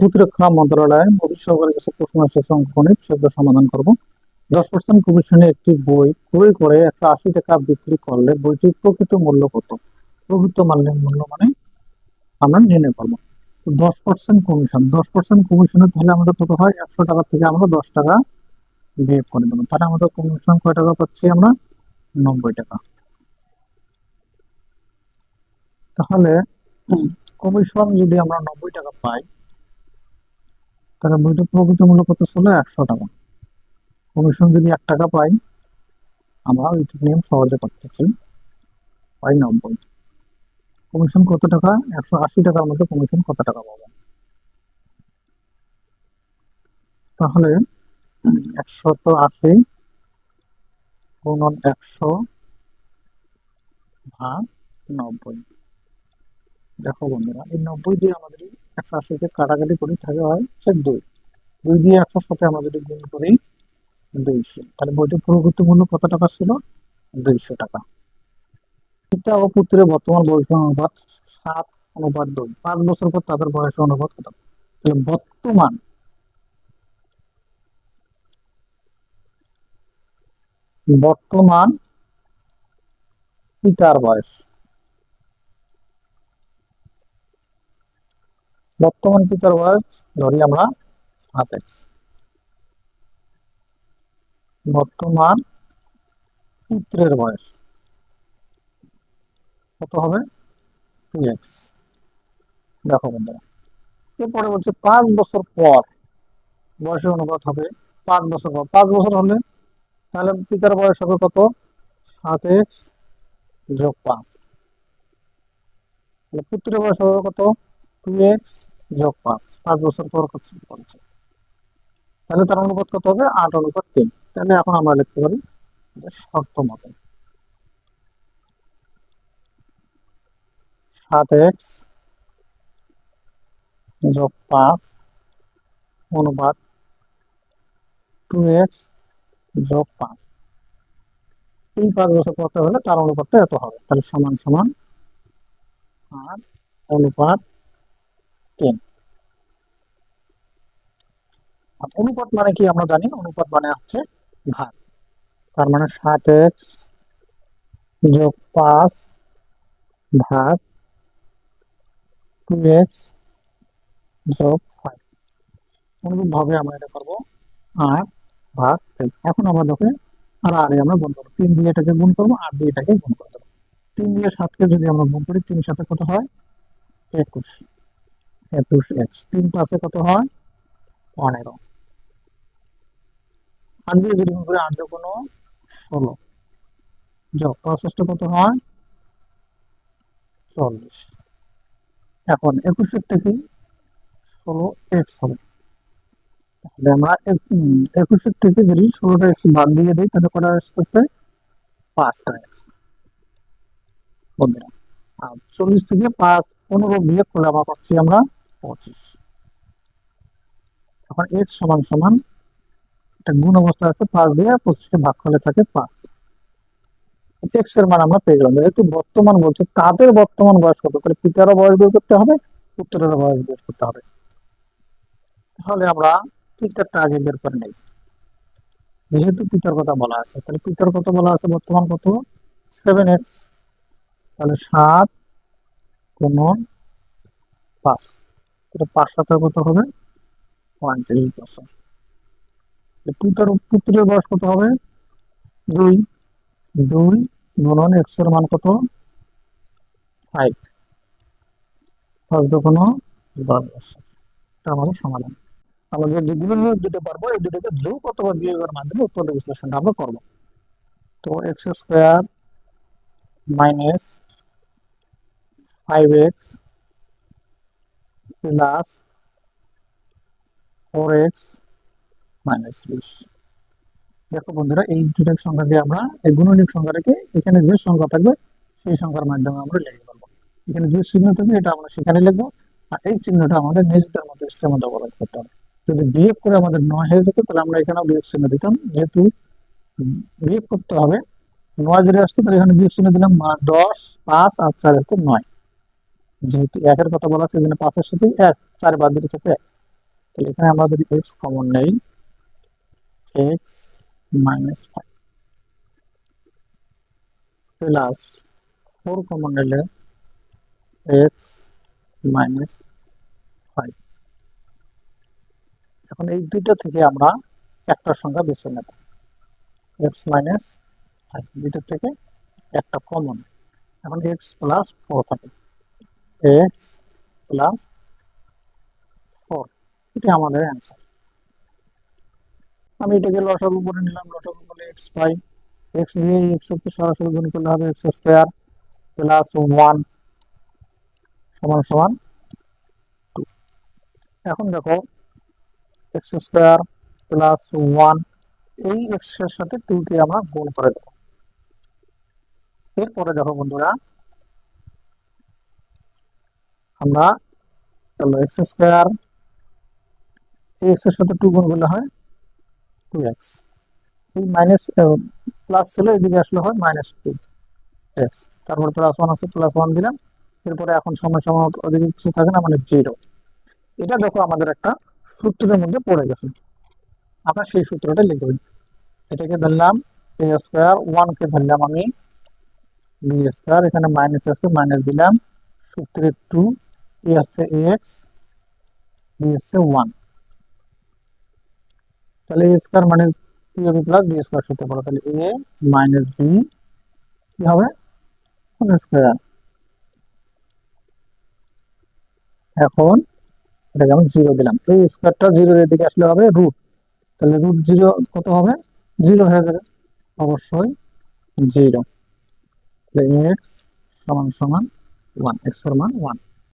প্রতিরক্ষা মন্ত্রণালয় ভবিষ্যৎ কাছে প্রশ্ন আসে সংখ্যণিক সেগুলো সমাধান করব। দশ পার্সেন্ট কমিশনে একটি বই, ক্রয় করে একশো আশি টাকা বিক্রি করলে বইটির প্রকৃত মূল্য কত? প্রকৃত মাল্যের মূল্য মানে আমরা নির্ণয় করব দশ পার্সেন্ট কমিশন দশ পার্সেন্ট কমিশনে তাহলে আমাদের কত হয়? একশো টাকা থেকে আমরা দশ টাকা বিয়োগ করে দেবো। তাহলে আমাদের কমিশন কয় টাকা পাচ্ছি আমরা? নব্বই টাকা। তাহলে কমিশন যদি আমরা নব্বই টাকা পাই তাহলে বইটার প্রকৃত মূল্য কত ছিল একশো টাকা। কমিশন যদি এক টাকা পাই আমরা ওইটা নিয়ম সহজে করতেছি পাই নব্বই কমিশন কত টাকা? একশো আশি টাকার মধ্যে কমিশন কত টাকা পাবো? তাহলে একশত আশি গুণন একশো ভাগ নব্বই। দেখো বন্ধুরা, এই নব্বই দিয়ে আমাদের একশো আশিকে কাটাকাটি করি থাকে হয় হচ্ছে দুই। দুই দিয়ে একশোর সাথে আমরা যদি গুণ করি, দুইশো। তাহলে বইটির প্রকৃত গুরুত্বপূর্ণ কত টাকা ছিল? দুইশো টাকা। পিতা ও পুত্রের বর্তমান বয়স অনুপাত সাত অনুপাত দুই। পাঁচ বছর পর তাদের বয়স অনুপাত কত? তাহলে বর্তমান বর্তমান পিতার বয়স বর্তমান পিতার বয়স, ধরি আমরা সাত এক্স বর্তমান পুত্রের বয়স, কত হবে? টু এক্স দেখো বন্ধুরা, এরপরে বলছে পাঁচ বছর পর, বয়সের অনুপাত হবে পাঁচ বছর পর। পাঁচ বছর হলে তাহলে পিতার বয়স হবে কত? সাত এক্স যোগ পাঁচ। পুত্রের বয়স হবে কত? টু এক্স যোগ পাঁচ পাঁচ বছর পর বলছে তাহলে তার অনুপাত কত হবে? আট অনুপাত তিন। তাহলে এখন আমরা লিখতে পারি শর্ত মতো সাত এক্স যোগ পাঁচ অনুপাত টু এক্স যোগ পাঁচ। এই পাঁচ বছর পর হলে তার অনুপাতটা এত হবে। তাহলে সমান সমান আর অনুপাত তিন। অনুপাত মানে কি আমরা জানি? অনুপাত মানে হচ্ছে ভাগ। তার মানে সাত এক্স যোগ পাঁচ ভাগ টু এক্স যোগ অনুরূপ ভাবে আমরা এটা করব আর ভাগ এখন আমরা দেখে আর আরে আমরা গুণ করব। তিন দিয়ে এটাকে গুণ করব আর দিয়ে এটাকে গুণ করে দেবো তিন দিয়ে সাতকে যদি আমরা গুণ করি, তিন সাথে কত হয়? একুশ। একুশ এক্স। তিন পাঁচে কত হয়? পনেরো। আট দিয়ে যদি গুণ করি আট কোনো ষোলো যোগ কত হয়? চল্লিশ। এখন একুশের থেকে ষোলো এক্স হবে। তাহলে আমরা একুশের থেকে যদি ষোলোটা এক্স বাদ দিয়ে দিই, তাহলে কটা আসতেছে পাঁচটা এক্স। বন্ধুরা, আর চল্লিশ থেকে পাঁচ, পনেরো বিয়োগ করলে আমরা পাচ্ছি আমরা পঁচিশ। এখন এক্স সমান সমান একটা গুণ অবস্থা আছে, পাঁচ দিয়ে পঁচিশকে ভাগ করলে থাকে পাঁচ। এক্সের মান আমরা পেয়ে গেলাম যেহেতু বর্তমান বলছে, তাদের বর্তমান বয়স কত? তাহলে পিতারও বয়স বের করতে হবে পুত্রেরও বয়স বের করতে হবে। তাহলে আমরা পিতারটা আগে বের করে নেই। যেহেতু পিতার কথা বলা আছে, তাহলে পিতার কথা বলা আছে বর্তমান কত? সেভেন এক্স তাহলে সাত কোন পাঁচ। এটা পাঁচ সাথে কত হবে? পঁয়ত্রিশ বছর পুত্রের পুত্রের বয়স কত হবে? দুই। দুই গুণন এক্সের মান কত? ফাইভ দশ এটা আমাদের সমাধান। আমরা যে যেগুলো দিতে পারব, এই দুটোকে যোগ অথবা বিয়োগের মাধ্যমে উৎপন্ন বিশ্লেষণটা আমরা করব। তো x square minus five x plus four x minus বিশ দেখো বন্ধুরা, এই দুটো সংখ্যাকে আমরা এই গুণনীয় সংখ্যাটাকে এখানে যে সংখ্যা থাকবে, সেই সংখ্যার মাধ্যমে আমরা লিখে পারব এখানে যে চিহ্ন থাকবে, এটা আমরা সেখানে লিখব। আর এই চিহ্নটা আমাদের নিজেদের মধ্যে ইচ্ছা মতো ব্যবহার করতে হবে। যদি বিয়োগ করে আমাদের নয় হয়ে যেত, তাহলে আমরা এখানেও বিয়োগ চিহ্ন দিতাম। যেহেতু বিয়োগ করতে হবে, নয় যদি আসতো, তাহলে এখানে বিয়োগ চিহ্ন দিলাম দশ, পাঁচ আর চার হচ্ছে নয়। যেহেতু একের কথা বলা আছে, এখানে পাঁচের সাথে এক, চার বাদ দিতে থাকে এক। তাহলে এখানে যদি এক্স কমন নেই x minus five plus four common নিলে এক্স মাইনাস ফাইভ এখন এই দুইটা থেকে আমরা একটা সংখ্যা বেছে নেব। এক্স মাইনাস ফাইভ দুইটা থেকে একটা কমন এখন এক্স প্লাস ফোর থাকে। এক্স প্লাস ফোর এটি আমাদের অ্যান্সার আমি এটাকে লসাগু করে নিলাম লসাগু করলে এক্স পাই এক্স দিয়ে এক্স কে সরাসরি গুণ করলে হবে এক্স স্কোয়ার প্লাস ওয়ান সমান সমান টু এখন দেখো এক্স স্কোয়ার প্লাস ওয়ান এই এক্সের সাথে টু কে আমরা গুণ করে দেবো। এরপরে দেখো বন্ধুরা, আমরা এক্স স্কোয়ার এক্সের সাথে টু গুণ করলে হয় টু এক্স এই মাইনাস প্লাস ছিল এদিকে আসলে হয় মাইনাস টু এক্স তারপর প্লাস ওয়ান আছে প্লাস ওয়ান দিলাম। এরপরে এখন সময় সময় কিছু থাকে না মানে জিরো এটা দেখো আমাদের একটা সূত্রের মধ্যে পড়ে গেছে। আমরা সেই সূত্রটা লিখব। এটাকে ধরলাম এ স্কোয়ার ওয়ানকে ধরলাম আমি। বি স্কোয়ার এখানে মাইনাস আছে মাইনাস দিলাম। সূত্রে টু এ আছে এক্স বি আছে ওয়ান তাহলে a square minus b plus b square সূত্র পড়ো, তাহলে এ মাইনাস বি কি হবে? ওয়ান স্কোয়ার এখন এটাকে আমি জিরো দিলাম। এই স্কোয়ারটা জিরোর দিকে আসলে হবে রুট তাহলে রুট জিরো কত হবে? জিরো হয়ে যাবে। অবশ্যই জিরো এক্স সমান সমান ওয়ান এক্সের মান ওয়ান